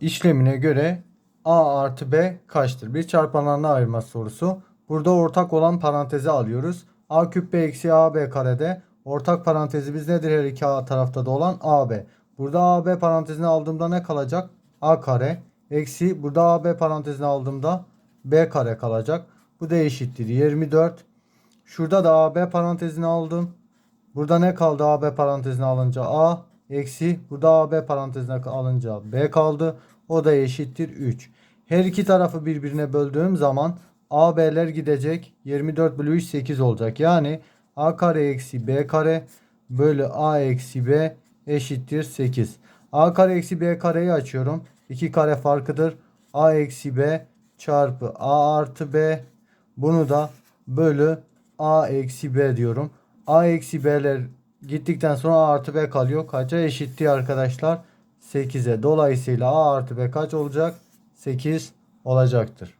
işlemine göre A artı B kaçtır? Bir çarpanlarına ayırma sorusu. Burada ortak olan parantezi alıyoruz. A küp B eksi AB karede ortak parantezimiz nedir her iki A tarafta da olan AB. Burada AB parantezini aldığımda ne kalacak? A kare eksi burada AB parantezini aldığımda B kare kalacak. Bu da eşittir 24. Şurada da AB parantezini aldım. Burada ne kaldı AB parantezine alınca A eksi burada AB parantezine alınca B kaldı. O da eşittir 3. Her iki tarafı birbirine böldüğüm zaman AB'ler gidecek. 24 bölü 3 8 olacak. Yani A kare eksi B kare bölü A eksi B eşittir 8. A kare eksi B kareyi açıyorum. 2 kare farkıdır. A eksi B çarpı A artı B. Bunu da bölü A eksi B diyorum. A eksi B'ler gittikten sonra A artı B kalıyor. Kaça eşitti arkadaşlar? 8'e. Dolayısıyla A artı B kaç olacak? 8 olacaktır.